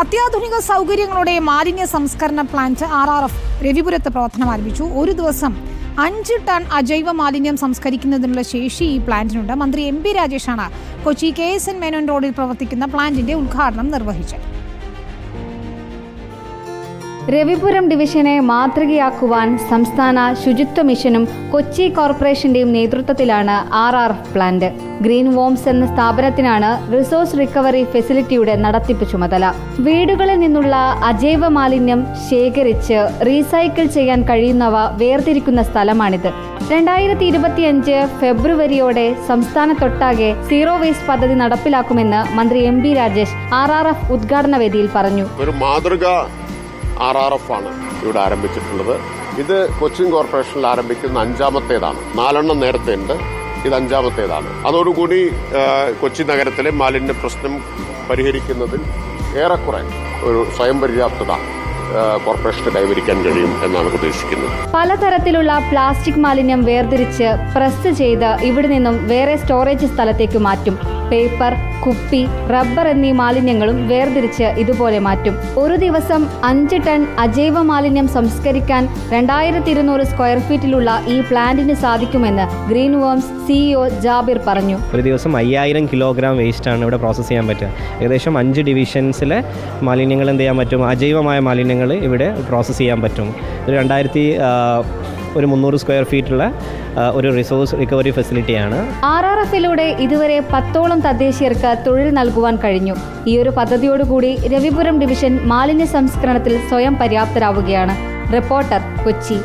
അത്യാധുനിക സൗകര്യങ്ങളുടെ മാലിന്യ സംസ്കരണ പ്ലാന്റ് ആർ ആർ എഫ് രവിപുരത്ത് പ്രവർത്തനം ആരംഭിച്ചു. ഒരു ദിവസം അഞ്ച് ടൺ അജൈവ മാലിന്യം സംസ്കരിക്കുന്നതിനുള്ള ശേഷി ഈ പ്ലാന്റിനുണ്ട് മന്ത്രി M P രാജേഷാണ് Kochi K S N Menon റോഡിൽ പ്രവർത്തിക്കുന്ന പ്ലാന്റിന്റെ ഉദ്ഘാടനം നിർവഹിച്ചത്. രവിപുരം ഡിവിഷനെ മാതൃകയാക്കുവാൻ സംസ്ഥാന ശുചിത്വ മിഷനും കൊച്ചി കോർപ്പറേഷന്റെയും നേതൃത്വത്തിലാണ് R R F plant. Green worms എന്ന സ്ഥാപനത്തിനാണ് റിസോഴ്സ് റിക്കവറി ഫെസിലിറ്റിയുടെ നടത്തിപ്പ് ചുമതല. വീടുകളിൽ നിന്നുള്ള അജൈവ മാലിന്യം ശേഖരിച്ച് റീസൈക്കിൾ ചെയ്യാൻ കഴിയുന്നവ വേർതിരിക്കുന്ന സ്ഥലമാണിത്. രണ്ടായിരത്തി ഇരുപത്തിയഞ്ച് ഫെബ്രുവരിയോടെ സംസ്ഥാനത്തൊട്ടാകെ സീറോ വേസ്റ്റ് പദ്ധതി നടപ്പിലാക്കുമെന്ന് മന്ത്രി M B Rajesh R R F ഉദ്ഘാടന വേദിയിൽ പറഞ്ഞു ആർ ആർ എഫ് ആണ് ഇവിടെ ആരംഭിച്ചിട്ടുള്ളത്. ഇത് കൊച്ചിൻ കോർപ്പറേഷനിൽ ആരംഭിക്കുന്ന അഞ്ചാമത്തേതാണ്. നാലെണ്ണം നേരത്തെ ഉണ്ട് ഇത് അഞ്ചാമത്തേതാണ്. അതോടുകൂടി കൊച്ചി നഗരത്തിലെ മാലിന്യ പ്രശ്നം പരിഹരിക്കുന്നതിൽ ഏറെക്കുറെ ഒരു സ്വയം പര്യാപ്തത കോർപ്പറേഷന് കൈവരിക്കാൻ കഴിയും എന്നാണ് പ്രതീക്ഷിക്കുന്നത് പലതരത്തിലുള്ള പ്ലാസ്റ്റിക് മാലിന്യം വേർതിരിച്ച് പ്രസ് ചെയ്ത് ഇവിടെ നിന്നും വേറെ സ്റ്റോറേജ് സ്ഥലത്തേക്ക് മാറ്റും. പേപ്പർ കുപ്പി റബ്ബർ എന്നീ മാലിന്യങ്ങളും വേർതിരിച്ച് ഇതുപോലെ മാറ്റും. ഒരു ദിവസം അഞ്ച് ടൺ അജൈവ മാലിന്യം സംസ്കരിക്കാൻ രണ്ടായിരത്തി ഇരുന്നൂറ് സ്ക്വയർ ഫീറ്റിലുള്ള ഈ പ്ലാന്റിന് സാധിക്കുമെന്ന് ഗ്രീൻ വേംസ് സിഇഒ ജാബിർ പറഞ്ഞു. ഒരു ദിവസം അയ്യായിരം കിലോഗ്രാം വേസ്റ്റ് ആണ് ഇവിടെ പ്രോസസ് ചെയ്യാൻ പറ്റുക. ഏകദേശം അഞ്ച് ഡിവിഷൻസിലെ മാലിന്യങ്ങൾ എന്ത് ചെയ്യാൻ പറ്റും? അജൈവമായ മാലിന്യങ്ങൾ ഇവിടെ പ്രോസസ്സ് ചെയ്യാൻ പറ്റും. ഒരു രണ്ടായിരത്തി ഒരു മുന്നൂറ് സ്ക്വയർ ഫീറ്റുള്ള ഒരു റിസോഴ്സ് റിക്കവറി ഫെസിലിറ്റിയാണ് ആർ ആർ എഫിലൂടെ ഇതുവരെ പത്തോളം തദ്ദേശീയർക്ക് തൊഴിൽ നൽകുവാൻ കഴിഞ്ഞു. ഈ ഒരു പദ്ധതിയോടുകൂടി രവിപുരം ഡിവിഷൻ മാലിന്യ സംസ്കരണത്തിൽ സ്വയം പര്യാപ്തരാവുകയാണ്. റിപ്പോർട്ടർ കൊച്ചി.